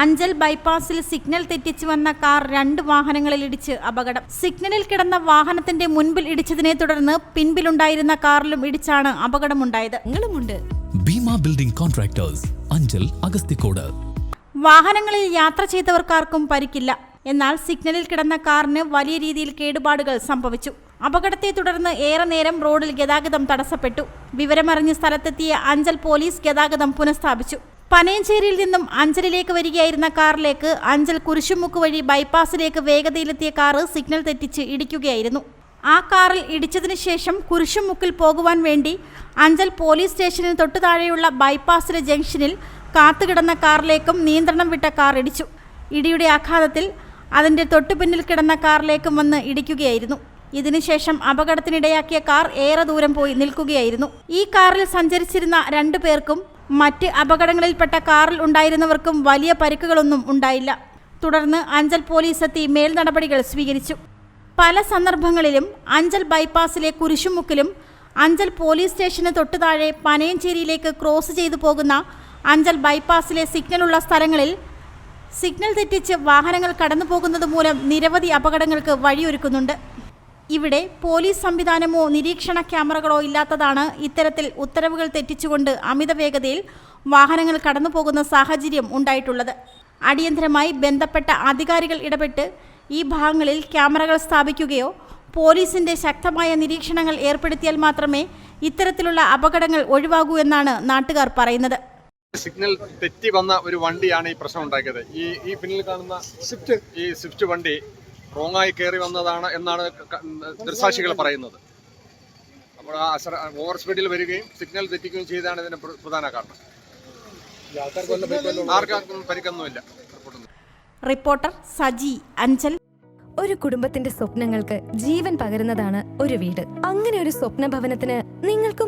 Anchal ബൈപ്പാസിൽ signal തെറ്റിച്ചു വന്ന car രണ്ട് വാഹനങ്ങളിൽ ഇടിച്ച് അപകടം. സിഗ്നലിൽ കിടന്ന വാഹനത്തിന്റെ മുൻപിൽ ഇടിച്ചതിനെ തുടർന്ന് പിൻപിലുണ്ടായിരുന്ന കാറിലും ഇടിച്ചാണ് അപകടമുണ്ടായത്. Bheema building contractors Anchal Agasthicode. വാഹനങ്ങളിൽ യാത്ര ചെയ്തവർക്കാർക്കും പരിക്കില്ല. എന്നാൽ സിഗ്നലിൽ കിടന്ന കാറിന് വലിയ രീതിയിൽ കേടുപാടുകൾ സംഭവിച്ചു. അപകടത്തെ തുടർന്ന് ഏറെ നേരം റോഡിൽ ഗതാഗതം തടസ്സപ്പെട്ടു. വിവരമറിഞ്ഞ് സ്ഥലത്തെത്തിയ അഞ്ചൽ പോലീസ് ഗതാഗതം പുനഃസ്ഥാപിച്ചു. പനയഞ്ചേരിയിൽ നിന്നും അഞ്ചലിലേക്ക് വരികയായിരുന്ന കാറിലേക്ക് അഞ്ചൽ കുരിശുമുക്ക് വഴി ബൈപ്പാസിലേക്ക് വേഗതയിലെത്തിയ കാറ് സിഗ്നൽ തെറ്റിച്ച് ഇടിക്കുകയായിരുന്നു. ആ കാറിൽ ഇടിച്ചതിന് ശേഷം കുരിശുമുക്കിൽ പോകുവാൻ വേണ്ടി അഞ്ചൽ പോലീസ് സ്റ്റേഷനിൽ തൊട്ടു താഴെയുള്ള ബൈപ്പാസിലെ ജംഗ്ഷനിൽ കാത്തുകിടന്ന കാറിലേക്കും നിയന്ത്രണം വിട്ട കാർ ഇടിച്ചു. ഇടിയുടെ ആഘാതത്തിൽ അതിന്റെ തൊട്ടുപിന്നിൽ കിടന്ന കാറിലേക്കും വന്ന് ഇടിക്കുകയായിരുന്നു. ഇതിനുശേഷം അപകടത്തിനിടയാക്കിയ കാർ ഏറെ ദൂരം പോയി നിൽക്കുകയായിരുന്നു. ഈ കാറിൽ സഞ്ചരിച്ചിരുന്ന രണ്ടു പേർക്കും മറ്റ് അപകടങ്ങളിൽപ്പെട്ട കാറിൽ ഉണ്ടായിരുന്നവർക്കും വലിയ പരിക്കുകളൊന്നും ഉണ്ടായില്ല. തുടർന്ന് അഞ്ചൽ പോലീസ് എത്തി മേൽ നടപടികൾ സ്വീകരിച്ചു. പല സന്ദർഭങ്ങളിലും അഞ്ചൽ ബൈപ്പാസിലെ കുരിശുമുക്കിലും അഞ്ചൽ പോലീസ് സ്റ്റേഷന് തൊട്ടു താഴെ പനയഞ്ചേരിയിലേക്ക് ക്രോസ് ചെയ്തു പോകുന്ന അഞ്ചൽ ബൈപ്പാസിലെ സിഗ്നലുള്ള സ്ഥലങ്ങളിൽ സിഗ്നൽ തെറ്റിച്ച് വാഹനങ്ങൾ കടന്നു പോകുന്നത് മൂലം നിരവധി അപകടങ്ങൾക്ക് വഴിയൊരുക്കുന്നുണ്ട്. ഇവിടെ പോലീസ് സംവിധാനമോ നിരീക്ഷണ ക്യാമറകളോ ഇല്ലാത്തതാണ് ഇത്തരത്തിൽ ഉത്തരവുകൾ തെറ്റിച്ചുകൊണ്ട് അമിത വേഗതയിൽ വാഹനങ്ങൾ കടന്നുപോകുന്ന സാഹചര്യം ഉണ്ടായിട്ടുള്ളത്. അടിയന്തരമായി ബന്ധപ്പെട്ട അധികാരികൾ ഇടപെട്ട് ഈ ഭാഗങ്ങളിൽ ക്യാമറകൾ സ്ഥാപിക്കുകയോ പോലീസിന്റെ ശക്തമായ നിരീക്ഷണങ്ങൾ ഏർപ്പെടുത്തിയാൽ മാത്രമേ ഇത്തരത്തിലുള്ള അപകടങ്ങൾ ഒഴിവാകൂ എന്നാണ് നാട്ടുകാർ പറയുന്നത്. സിഗ്നൽ തെറ്റി വന്ന ഒരു വണ്ടിയാണ് ഈ പ്രശ്നം ഉണ്ടാക്കിയത്. ഈ ഈ പിന്നിൽ കാണുന്ന സ്വിഫ്റ്റ്. ഈ സ്വിഫ്റ്റ് വണ്ടി റോങ് ആയി കയറി വന്നതാണ് എന്നാണ് ദൃസാക്ഷികൾ പറയുന്നത്. അപ്പോൾ ആ ഓവർ സ്പീഡിൽ വരികയും സിഗ്നൽ തെറ്റിക്കുകയും ചെയ്താണ് ഇതിന് പ്ര- പ്രധാന കാരണം. ആർക്കാർക്കും പരിക്കൊന്നുമില്ല. റിപ്പോർട്ടർ സജി അഞ്ചൽ. ഒരു കുടുംബത്തിന്റെ സ്വപ്നങ്ങൾക്ക് ജീവൻ പകരുന്നതാണ് ഒരു വീട്. അങ്ങനെ ഒരു സ്വപ്ന ഭവനത്തിന്